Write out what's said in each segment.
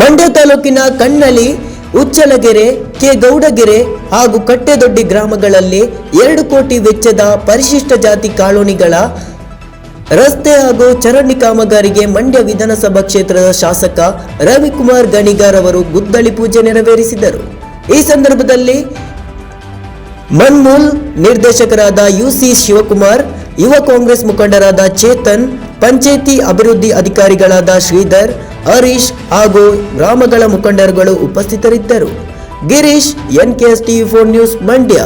ಮಂಡ್ಯ ತಾಲೂಕಿನ ಕಣ್ಣಲಿ, ಉಚ್ಚಲಗೆರೆ ಕೆ ಗೌಡಗೆರೆ ಹಾಗೂ ಕಟ್ಟೆದೊಡ್ಡಿ ಗ್ರಾಮಗಳಲ್ಲಿ ಎರಡು ಕೋಟಿ ವೆಚ್ಚದ ಪರಿಶಿಷ್ಟ ಜಾತಿ ಕಾಲೋನಿಗಳ ರಸ್ತೆ ಹಾಗೂ ಚರಂಡಿ ಕಾಮಗಾರಿಗೆ ಮಂಡ್ಯ ವಿಧಾನಸಭಾ ಕ್ಷೇತ್ರದ ಶಾಸಕ ರವಿಕುಮಾರ್ ಗಣಿಗಾರ್ ಅವರು ಗುದ್ದಲಿ ಪೂಜೆ ನೆರವೇರಿಸಿದರು. ಈ ಸಂದರ್ಭದಲ್ಲಿ ಮನ್ಮೂಲ್ ನಿರ್ದೇಶಕರಾದ ಯುಸಿ ಶಿವಕುಮಾರ್, ಯುವ ಕಾಂಗ್ರೆಸ್ ಮುಖಂಡರಾದ ಚೇತನ್, ಪಂಚಾಯಿತಿ ಅಭಿವೃದ್ಧಿ ಅಧಿಕಾರಿಗಳಾದ ಶ್ರೀಧರ್ ಹರೀಶ್ ಹಾಗೂ ಗ್ರಾಮಗಳ ಮುಖಂಡರುಗಳು ಉಪಸ್ಥಿತರಿದ್ದರು. Girish N K S TV four news Mandya.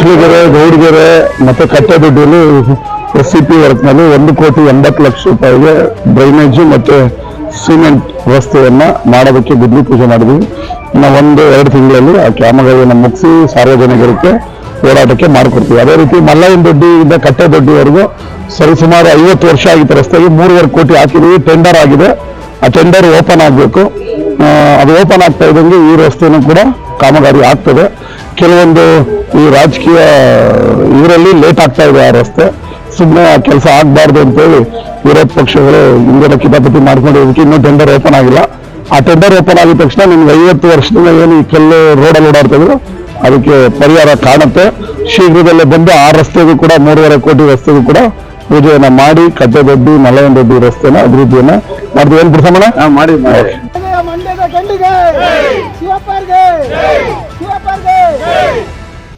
ಇಲ್ಲಿ ಗೌಡ್ಗೆರೆ ಮತ್ತೆ ಕಟ್ಟೆದೊಡ್ಡಿಯಲ್ಲಿ ಎಸ್ ಸಿ ಪಿ ವರ್ಕ್ನಲ್ಲಿ ಒಂದು ಕೋಟಿ ಎಂಬತ್ತು ಲಕ್ಷ ರೂಪಾಯಿಗೆ ಡ್ರೈನೇಜ್ ಮತ್ತೆ ಸಿಮೆಂಟ್ ವ್ಯವಸ್ಥೆಯನ್ನು ಮಾಡೋದಕ್ಕೆ ಗುದ್ಲಿ ಪೂಜೆ ಮಾಡಿದ್ವಿ. ಇನ್ನು ಒಂದು, ಎರಡು ತಿಂಗಳಲ್ಲಿ ಆ ಕಾಮಗಾರಿಯನ್ನು ಮುಗಿಸಿ ಸಾರ್ವಜನಿಕರಿಗೆ ಓಡಾಟಕ್ಕೆ ಮಾಡಿಕೊಡ್ತೀವಿ. ಅದೇ ರೀತಿ ಮಲ್ಲಯ್ಯನ ದೊಡ್ಡಿಯಿಂದ ಕಟ್ಟೆದೊಡ್ಡಿವರೆಗೂ ಸರಿಸುಮಾರು ಐವತ್ತು ವರ್ಷ ಆಗಿತ್ತು ರಸ್ತೆಗೆ. ಮೂರುವರೆ ಕೋಟಿ ಹಾಕಿದೀವಿ. ಟೆಂಡರ್ ಆಗಿದೆ. ಆ ಟೆಂಡರ್ ಓಪನ್ ಆಗಬೇಕು. ಅದು ಓಪನ್ ಆಗ್ತಾ ಇದ್ದಂಗೆ ಈ ರಸ್ತೆನೂ ಕೂಡ ಕಾಮಗಾರಿ ಆಗ್ತದೆ. ಕೆಲವೊಂದು ಈ ರಾಜಕೀಯ ಇವರಲ್ಲಿ ಲೇಟ್ ಆಗ್ತಾ ಇದೆ ಆ ರಸ್ತೆ. ಸುಮ್ಮನೆ ಆ ಕೆಲಸ ಆಗಬಾರ್ದು ಅಂತೇಳಿ ವಿರೋಧ ಪಕ್ಷಗಳು ಹಿಂದಿನ ಕಿತಾಪತಿ ಮಾಡ್ಕೊಂಡಿರೋದಕ್ಕೆ ಇನ್ನೂ ಟೆಂಡರ್ ಓಪನ್ ಆಗಿಲ್ಲ. ಆ ಟೆಂಡರ್ ಓಪನ್ ಆಗಿದ ತಕ್ಷಣ ನಿಮ್ಗೆ ಐವತ್ತು ವರ್ಷದಿಂದ ಏನು ಈ ಕಲ್ಲು ರೋಡಲ್ಲಿ ಓಡಾಡ್ತಿದ್ರು ಅದಕ್ಕೆ ಪರಿಹಾರ ಕಾಣುತ್ತೆ. ಶೀಘ್ರದಲ್ಲೇ ಬಂದು ಆ ರಸ್ತೆಗೂ ಕೂಡ ಮೂರುವರೆ ಕೋಟಿ ರಸ್ತೆಗೂ ಕೂಡ ಪೂಜೆಯನ್ನ ಮಾಡಿ ಕಟ್ಟೆದೊಡ್ಡಿ ಮಲಯನ ದೊಡ್ಡಿ ರಸ್ತೆನ ಅಭಿವೃದ್ಧಿಯನ್ನ ಮಾಡಿದ್ವಿ ಏನ್ ಬಿಡ್ಸಮ್ಮನ ಮಾಡಿ